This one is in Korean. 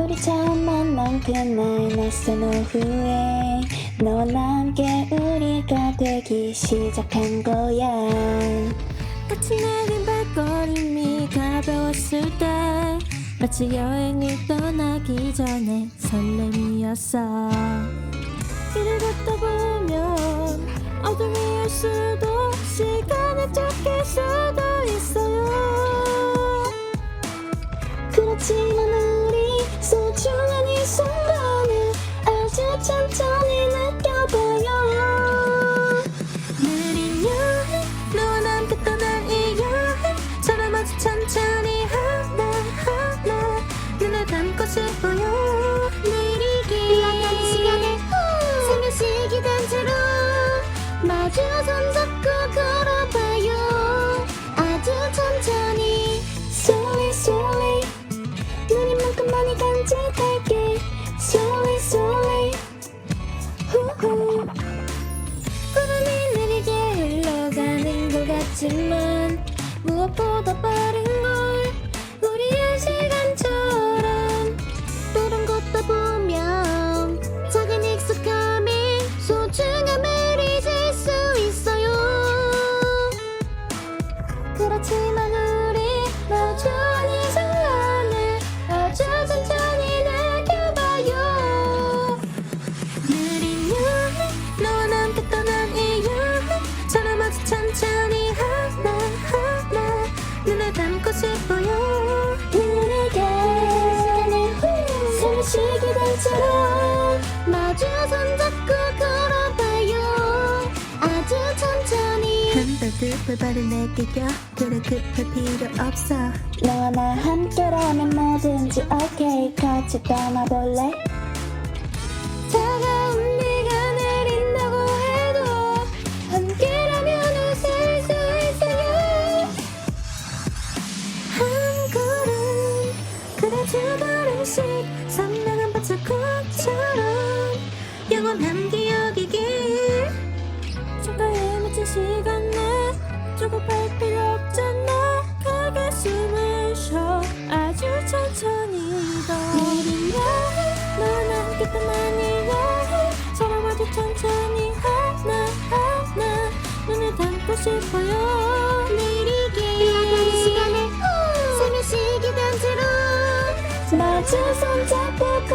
우리 처음 만난 그날 낯선 오후에 너와 나 함께 우리가 되기 시작한 거야. 같이 내린 발걸음이 가벼웠을 때 마치 여행을 떠나기 전에 설렘이었어. 길을 걷다 보면 어둠이 올 수도 시간에 쫓길 수도 있어요. 그렇지만 소중한 이 순간을 아주 천천 많이 간직할게. Slowly slowly 후후. 구름이 느리게 흘러가는 것 같지만 무엇보다 빠른 걸 우리의 시간처럼 또론 걷다 보면 작은 익숙함이 소중함을 잊을 수 있어요. 그렇지만 한발 두발 발을 내디뎌 그래 급할 필요 없어. 너와 나 함께라면 뭐든지 오케이. 같이 떠나볼래? 차가운 비가 내린다고 해도 함께라면 웃을 수 있어요. 한 걸음 그래 두 걸음씩 선명한 발자국처럼 영원한 기억이 조급할 필요 없잖아. 가게 숨을 쉬어. 아주 천천히 더 느린 여행 너와 함께 떠난 이 여행 서로 아주 천천히 하나 하나. 눈을 감고 싶어요. 느리게. 흘러가는 시간을 살며시 기단 채로. 마주 손잡고